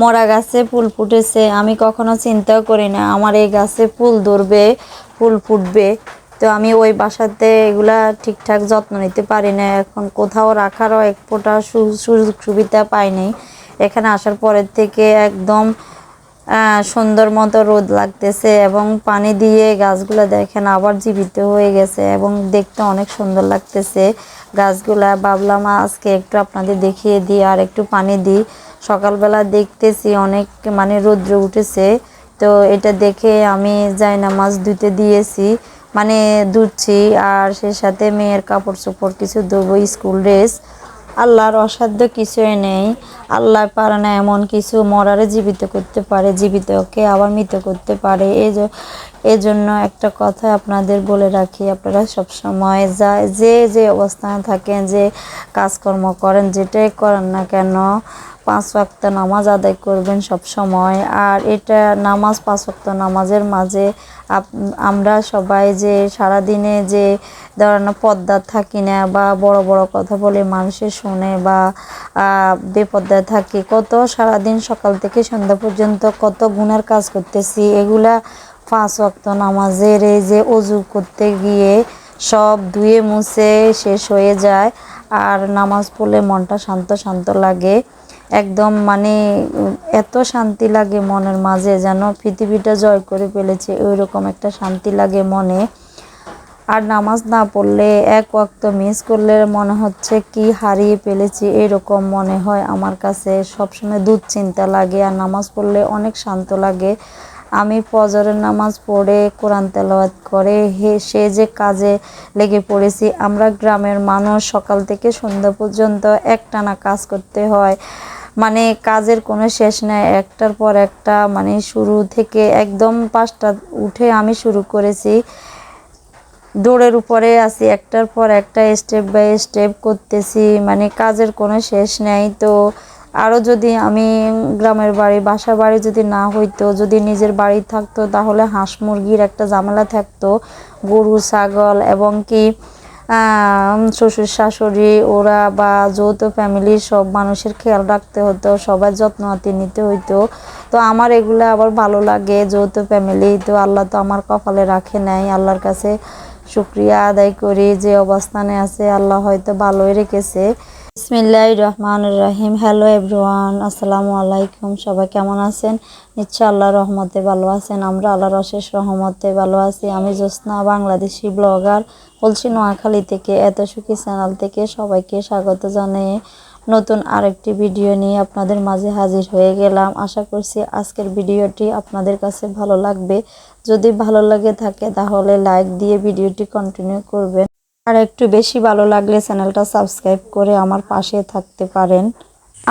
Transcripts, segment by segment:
মরা গাছে ফুল ফুটেছে, আমি কখনো চিন্তাও করি না, আমার এই গাছে ফুল ধরবে, ফুল ফুটবে। তো আমি ওই বাসাতে এগুলা ঠিকঠাক যত্ন নিতে পারি না, এখন কোথাও রাখারও এক ফোঁটা সুযোগ সুবিধা পাইনি এখানে আসার পরের থেকে একদম সুন্দর মতো রোদ লাগতেছে এবং পানি দিয়ে গাছগুলো দেখেন আবার জীবিত হয়ে গেছে এবং দেখতে অনেক সুন্দর লাগতেছে। গাছগুলা, ভাবলাম আজকে একটু আপনাদের দেখিয়ে দিই আর একটু পানি দিই। সকালবেলা দেখতেছি অনেক মানে রৌদ্র উঠেছে। তো এটা দেখে আমি যাই না মাছ ধুতে দিয়েছি মানে ধুচ্ছি, আর সে সাথে মেয়ের কাপড় চোপড় কিছু ধুবো, স্কুল ড্রেস। আল্লাহর অসাধ্য কিছুই নেই। আল্লাহ পারে না এমন কিছু। মরারে জীবিত করতে পারে, জীবিতকে আবার মৃত করতে পারে। এই এজন্য একটা কথা আপনাদের বলে রাখি, আপনারা সবসময় যা যে যে অবস্থানে থাকেন, যে কাজকর্ম করেন, যেটাই করেন না কেন, পাঁচ ওয়াক্ত নামাজ আদায় করবেন সব সময় আর এটা নামাজ পাঁচ ওয়াক্ত নামাজের মাঝে আমরা সবাই যে সারাদিনে যে ধরেন পদ্মা থাকি না বা বড় বড় কথা বলে মানুষের শুনে বা আহ, বেপদ্মায় থাকি কত সারাদিন সকাল থেকে সন্ধ্যা পর্যন্ত কত গুণের কাজ করতেছি এগুলা পাঁচ ওয়াক্ত নামাজের এই যে অজু করতে গিয়ে সব ধুয়ে মুছে শেষ হয়ে যায় আর নামাজ পড়লে মনটা শান্ত শান্ত লাগে। একদম মানে এত শান্তি লাগে মনের মাঝে যেন পৃথিবীটা জয় করে ফেলেছে ওই রকম একটা শান্তি লাগে মনে। আর নামাজ না পড়লে এক ওয়াক্ত মিস করলে মনে হচ্ছে কি হারিয়ে ফেলেছি, এরকম মনে হয় আমার কাছে। সবসময় দুশ্চিন্তা লাগে আর নামাজ পড়লে অনেক শান্ত লাগে। আমি ফজরের নামাজ পড়ে কোরআন তেলাওয়াত করে, হে, সে যে কাজে লেগে পড়েছি। আমরা গ্রামের মানুষ, সকাল থেকে সন্ধ্যা পর্যন্ত একটানা কাজ করতে হয়। মানে কাজের কোনো শেষ নেই, একটার পর একটা মানে শুরু থেকে একদম পাঁচটা উঠে আমি শুরু করেছি। দৌড়ের উপরে আছি, একটার পর একটা স্টেপ বাই স্টেপ করতেছি মানে কাজের কোনো শেষ নেই। তো আরও যদি আমি গ্রামের বাড়ি বাসা বাড়ি যদি না হইতো, যদি নিজের বাড়ি থাকতো, তাহলে হাঁস মুরগির একটা ঝামেলা থাকতো। গরু, ছাগল এবং কি শ্বশুর শাশুড়ি, ওরা বা যৌথ ফ্যামিলির সব মানুষের খেয়াল রাখতে হতো, সবার যত্ন আতি নিতে হইতো। তো আমার এগুলো আবার ভালো লাগে, যৌথ ফ্যামিলি তো আল্লাহ তো আমার কপালে রাখে নাই। আল্লাহর কাছে শুক্রিয়া আদায় করি যে অবস্থানে আছে, আল্লাহ হয়তো ভালোই রেখেছে। বিসমিল্লাহ রহমান রহিম। হ্যালো এভরিওয়ান, আসসালামু আলাইকুম। সবাই কেমন আছেন? নিশ্চয় আল্লাহ রহমতে ভালো আছেন। আমরা আল্লাহর অশেষ রহমতে ভালো আছি। আমি জ্যোৎস্না, বাংলাদেশি ব্লগার। বলছি, নোয়াখালী থেকে, এত সুখী চ্যানেল থেকে সবাইকে স্বাগত জানিয়ে নতুন আরেকটি ভিডিও নিয়ে আপনাদের মাঝে হাজির হয়ে গেলাম। আশা করছি আজকের ভিডিওটি আপনাদের কাছে ভালো লাগবে। যদি ভালো লাগে থাকে তাহলে লাইক দিয়ে ভিডিওটি কন্টিনিউ করবেন। আর একটু বেশি ভালো লাগলে চ্যানেলটা সাবস্ক্রাইব করে আমার পাশে থাকতে পারেন।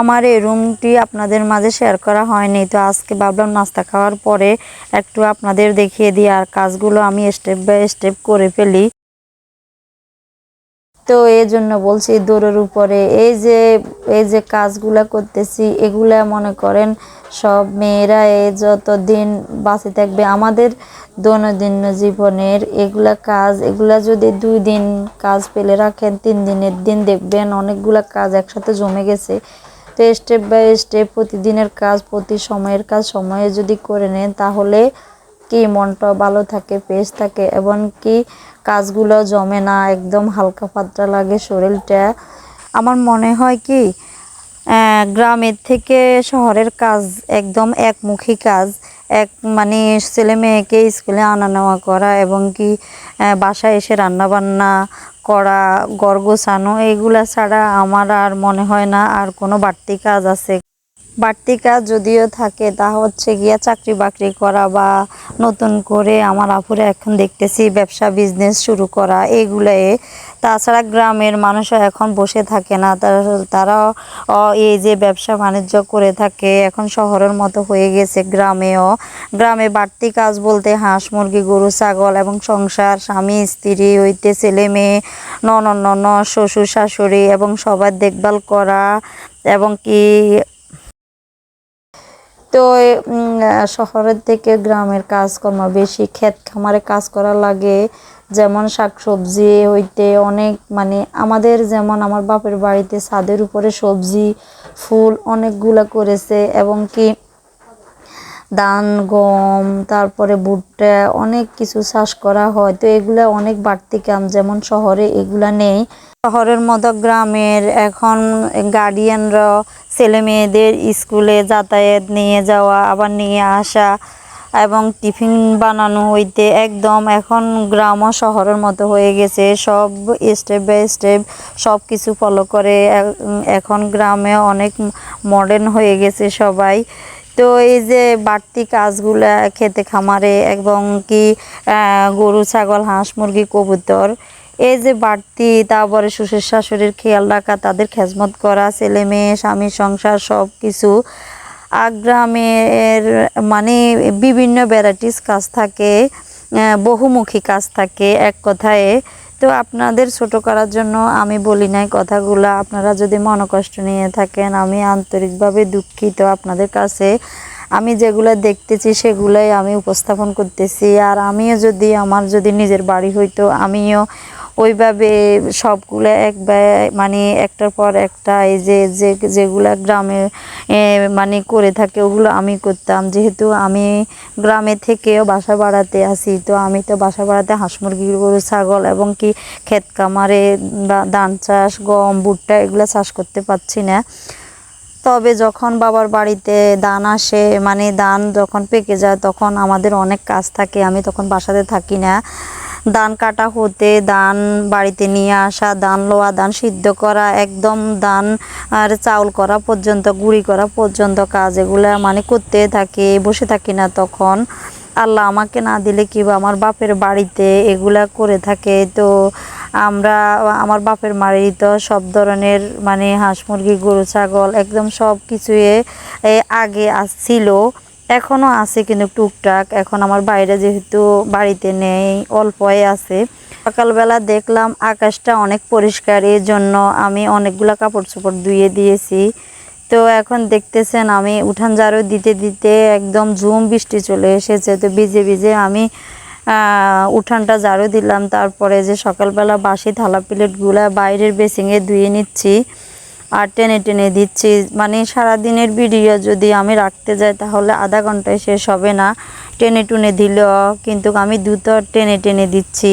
আমার এই রুমটি আপনাদের মাঝে শেয়ার করা হয়নি, তো আজকে ভাবলাম নাস্তা খাওয়ার পরে একটু আপনাদের দেখিয়ে দিই আর কাজগুলো আমি স্টেপ বাই স্টেপ করে ফেলি। তো এই জন্য বলছি দৌড়ের উপরে, এই যে এই যে কাজগুলা করতেছি, এগুলা মনে করেন সব মেয়েরা এই যত দিন বাঁচে থাকবে, আমাদের দৈনন্দিন জীবনের এগুলা কাজ, এগুলা যদি দুই দিন কাজ পেলে রাখেন, তিন দিনের দিন দেখবেন অনেকগুলা কাজ একসাথে জমে গেছে। তো স্টেপ বাই স্টেপ প্রতিদিনের কাজ, প্রতি সময়ের কাজ সময়ে যদি করে নেন, তাহলে কি মনটা ভালো থাকে ফ্রেশ থাকে, এবং কি কাজগুলো জমে না, একদম হালকা পাতলা লাগে শরীরটা। আমার মনে হয় কি গ্রামের থেকে শহরের কাজ একদম একমুখী কাজ। এক মানে ছেলে মেয়েকে স্কুলে আনা নেওয়া করা এবং কি বাসায় এসে রান্না বান্না করা, ঘর গোছানো, এগুলা ছাড়া আমার আর মনে হয় না আর কোনো বাড়তি কাজ আছে। বাড়তি কাজ যদিও থাকে, তা হচ্ছে গিয়া চাকরি বাকরি করা বা নতুন করে আমার আপুরে এখন দেখতেছি ব্যবসা বিজনেস শুরু করা এগুলাই তাছাড়া গ্রামের মানুষও এখন বসে থাকে না, তারা এই যে ব্যবসা বাণিজ্য করে থাকে, এখন শহরের মতো হয়ে গেছে গ্রামেও। গ্রামে বাড়তি কাজ বলতে হাঁস, মুরগি, গরু, ছাগল এবং সংসার, স্বামী, স্ত্রী হইতে ছেলে মেয়ে ননদ ননদ, শ্বশুর, শাশুড়ি এবং সবার দেখভাল করা এবং কি তো শহরের থেকে গ্রামের কাজকর্ম বেশি, ক্ষেত খামারে কাজ করা লাগে। যেমন শাকসবজি হইতে অনেক মানে আমাদের যেমন আমার বাপের বাড়িতে ছাদের উপরে সবজি, ফুল অনেকগুলা করেছে এবং কি ধান, গম, তারপরে ভুট্টা অনেক কিছু চাষ করা হয়। তো এগুলা অনেক বাড়তি কাম যেমন শহরে এগুলা নেই। শহরের মতো গ্রামের এখন গার্ডিয়ানরা ছেলে মেয়েদের স্কুলে যাতায়াত নিয়ে যাওয়া, আবার নিয়ে আসা এবং টিফিন বানানো হইতে একদম এখন গ্রাম ও শহরের মতো হয়ে গেছে। সব স্টেপ বাই স্টেপ সব কিছু ফলো করে এখন গ্রামে অনেক মডার্ন হয়ে গেছে সবাই। তো এই যে বাড়তি কাজগুলা খেতে খামারে এবং কি গরু, ছাগল, হাঁস, মুরগি, কবুতর এই যে বাড়তি, তারপরে শ্বশুর শাশুড়ির খেয়াল রাখা, তাদের খেজমত করা, ছেলে মেয়ে, স্বামী সংসার সব কিছু আর গ্রামের মানে বিভিন্ন ভ্যারাইটিস কাজ থাকে বহুমুখী কাজ থাকে এক কথায়। তো আপনাদের ছোট করার জন্য আমি বলি নাই কথাগুলো, আপনারা যদি মনকষ্ট নিয়ে থাকেন, আমি আন্তরিকভাবে দুঃখিত আপনাদের কাছে। আমি যেগুলো দেখতেছি, সেগুলোই আমি উপস্থাপন করতেছি। আর আমিও যদি, আমার যদি নিজের বাড়ি হইতো, আমিও ওইভাবে সবগুলো এক মানে একটার পর একটা এই যে যে, যেগুলো গ্রামে মানে করে থাকে, ওগুলো আমি করতাম। যেহেতু আমি গ্রামে থেকেও বাসা বাড়াতে আসি, তো আমি তো বাসা বাড়াতে হাঁস মুরগি, গরু, ছাগল এবং কি ক্ষেত কামারে ধান চাষ, গম, ভুট্টা এগুলো চাষ করতে পারছি না। তবে যখন বাবার বাড়িতে দান আসে মানে দান যখন পেকে যায়, তখন আমাদের অনেক কাজ থাকে। আমি তখন বাসাতে থাকি না। ধান কাটা হতে, দান বাড়িতে নিয়ে আসা, দান লোয়া, দান সিদ্ধ করা, একদম ধান আর চাউল করা পর্যন্ত, গুঁড়ি করা পর্যন্ত কাজ এগুলো মানে করতে থাকি, বসে থাকি না তখন। আল্লাহ আমাকে না দিলে কি বা আমার বাপের বাড়িতে এগুলা করে থাকে। তো আমরা, আমার বাপের বাড়ি তো সব ধরনের মানে হাঁস মুরগি, গরু, ছাগল একদম সব কিছুই আগে আসছিল এখনও আছে কিন্তু টুকটাক। এখন আমার বাইরে যেহেতু বাড়িতে নেই, অল্পই আছে। সকালবেলা দেখলাম আকাশটা অনেক পরিষ্কার। এর জন্য আমি অনেকগুলা কাপড় চোপড় ধুয়ে দিয়েছি। তো এখন দেখতেছেন আমি উঠান ঝাড়ু দিতে দিতে একদম ঝুম বৃষ্টি চলে এসেছে। তো ভিজে ভিজে আমি উঠানটা ঝাড়ু দিলাম। তারপরে যে সকালবেলা বাসি থালা প্লেটগুলা বাইরের বেসিংয়ে ধুয়ে নিচ্ছি আর টেনে টেনে দিচ্ছি। মানে সারাদিনের ভিডিও যদি আমি রাখতে যাই তাহলে আধা ঘন্টায় শেষ হবে না। টেনে টুনে দিলেও কিন্তু আমি দ্রুত টেনে টেনে দিচ্ছি।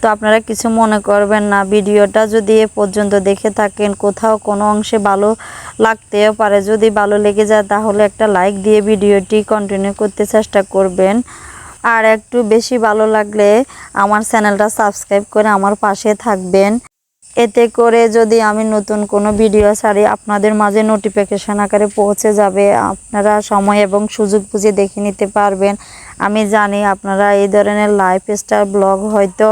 তো আপনারা কিছু মনে করবেন না। ভিডিওটা যদি এ পর্যন্ত দেখে থাকেন, কোথাও কোনো অংশে ভালো লাগতেও পারে। যদি ভালো লেগে যায়, তাহলে একটা লাইক দিয়ে ভিডিওটি কন্টিনিউ করতে চেষ্টা করবেন। আর একটু বেশি ভালো লাগলে আমার চ্যানেলটা সাবস্ক্রাইব করে আমার পাশে থাকবেন। এতে করে যদি আমি নতুন কোনো ভিডিও ছাড়ি, আপনাদের মাঝে নোটিফিকেশন আকারে পৌঁছে যাবে। আপনারা সময় এবং সুযোগ বুঝে দেখে নিতে পারবেন। আমি জানি আপনারা এই ধরনের লাইফ স্টাইল ব্লগ হয়তো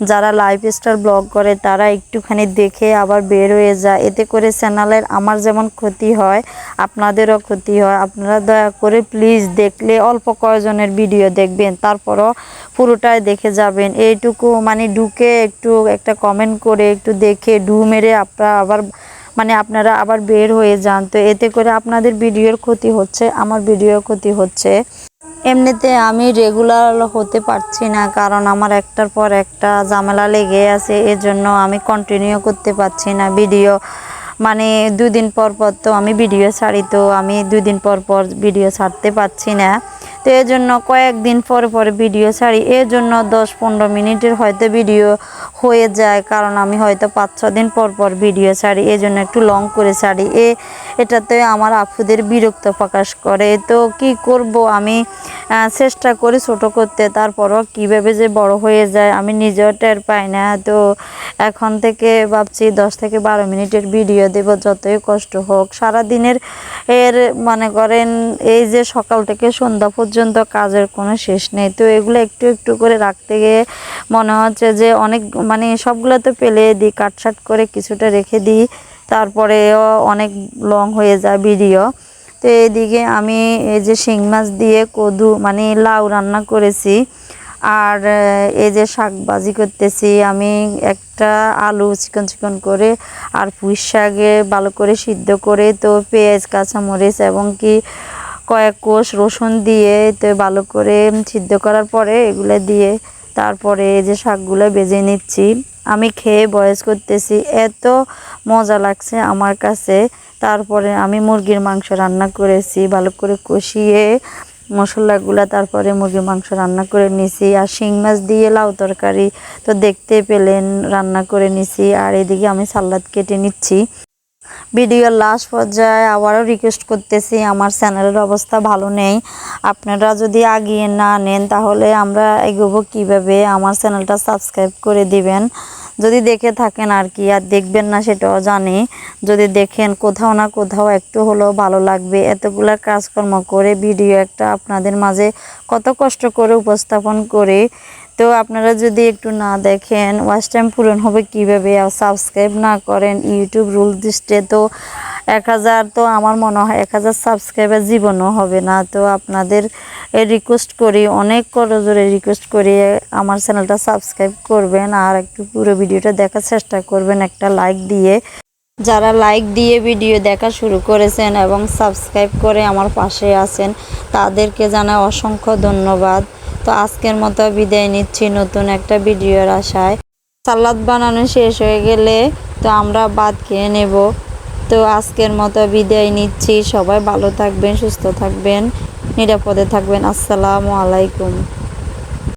যারা লাইফ স্টাইল ব্লগ করে, তারা একটুখানি দেখে আবার বের হয়ে যায়। এতে করে চ্যানেলের আমার যেমন ক্ষতি হয়, আপনাদেরও ক্ষতি হয়। আপনারা দয়া করে প্লিজ দেখলে অল্প কয়জনের ভিডিও দেখবেন, তারপরও পুরোটাই দেখে যাবেন। এইটুকু মানে ঢুকে একটু একটা কমেন্ট করে একটু দেখে, ঢু মেরে আপনারা আবার মানে আপনারা আবার বের হয়ে যান। তো এতে করে আপনাদের ভিডিওর ক্ষতি হচ্ছে, আমার ভিডিওর ক্ষতি হচ্ছে। এমনিতে আমি রেগুলার হতে পারছি না, কারণ আমার একটার পর একটা ঝামেলা লেগে আছে, এজন্য আমি কন্টিনিউ করতে পারছি না ভিডিও মানে দুদিন পর পর তো আমি ভিডিও ছাড়ি, তো আমি দুদিন পর পর ভিডিও ছাড়তে পারছি না। তো এর জন্য কয়েকদিন পর পরে ভিডিও ছাড়ি এর জন্য দশ পনেরো মিনিটের হয়তো ভিডিও হয়ে যায়, কারণ আমি হয়তো পাঁচ ছ দিন পর পর ভিডিও ছাড়ি এই জন্য একটু লং করে ছাড়ি। এ এটাতে আমার আপুদের বিরক্ত প্রকাশ করে। তো কি করব? আমি চেষ্টা করি ছোট করতে, তারপরও কীভাবে যে বড় হয়ে যায় আমি নিজেও টের পাই না। তো এখন থেকে ভাবছি দশ থেকে বারো মিনিটের ভিডিও দেব, যতই কষ্ট হোক। সারা দিনের এর, মনে করেন, এই যে সকাল থেকে সন্ধ্যা পর্যন্ত কাজের কোনো শেষ নেই। তো এগুলো একটু একটু করে রাখতে গিয়ে মনে হচ্ছে যে অনেক মানে সবগুলো তো পেলে দিই কাটসাট করে কিছুটা রেখে দিই। তারপরেও অনেক লং হয়ে যায় ভিডিও তো এইদিকে আমি এই যে শিং মাছ দিয়ে কদু মানে লাউ রান্না করেছি। আর এই যে শাক ভাজি করতেছি, আমি একটা আলু চিকন চিকন করে আর পুঁই শাকে ভালো করে সিদ্ধ করে, তো পেঁয়াজ, কাঁচামরিচ এবং কি কয়েক কোষ রসুন দিয়ে তো ভালো করে সিদ্ধ করার পরে এগুলো দিয়ে তারপরে এই যে শাকগুলো বেজে নিচ্ছি। আমি খেয়ে বয়স করতেছি, এত মজা লাগছে আমার কাছে। তারপরে আমি মুরগির মাংস রান্না করেছি, ভালো করে কষিয়ে মশলাগুলা তারপরে মুরগির মাংস রান্না করে নিছি। আর শিং মাছ দিয়ে লাউ তরকারি, তো দেখতে পেলেন, রান্না করে নিছি। আর এদিকে আমি সালাদ কেটে নিচ্ছি। ভিডিওর লাস্ট পর্যায়ে আবারও রিকোয়েস্ট করতেছি, আমার চ্যানেলের অবস্থা ভালো নেই। আপনারা যদি আগিয়ে না নেন, তাহলে আমরা এগোবো কীভাবে? আমার চ্যানেলটা সাবস্ক্রাইব করে দিবেন। যদি দেখে থাকেন আর কি, আর দেখবেন না সেটাও জানি। যদি দেখেন কোথাও না কোথাও একটু হলেও ভালো লাগবে। এতগুলা কাজকর্ম করে ভিডিও একটা আপনাদের মাঝে কত কষ্ট করে উপস্থাপন করে। তো আপনারা যদি একটু না দেখেন ওয়াচ টাইম পূরণ হবে কীভাবে? আর সাবস্ক্রাইব না করেন, ইউটিউব রুল দিচ্ছে তো এক হাজার, তো আমার মনে হয় এক হাজার সাবস্ক্রাইবার জীবনও হবে না। তো আপনাদের রিকোয়েস্ট করি, অনেক করজোরে রিকোয়েস্ট করি, আমার চ্যানেলটা সাবস্ক্রাইব করবেন আর একটু পুরো ভিডিওটা দেখার চেষ্টা করবেন, একটা লাইক দিয়ে। যারা লাইক দিয়ে ভিডিও দেখা শুরু করেছেন এবং সাবস্ক্রাইব করে আমার পাশে আছেন, তাদেরকে জানাই অসংখ্য ধন্যবাদ। তো আজকের মতো বিদায় নিচ্ছি নতুন একটা ভিডিওর আশায়। সালাদ বানানো শেষ হয়ে গেলে তো আমরা বাদ খেয়ে নেব। তো আজকের মতো বিদায় নিচ্ছি। সবাই ভালো থাকবেন, সুস্থ থাকবেন, নিরাপদে থাকবেন। আসসালামু আলাইকুম।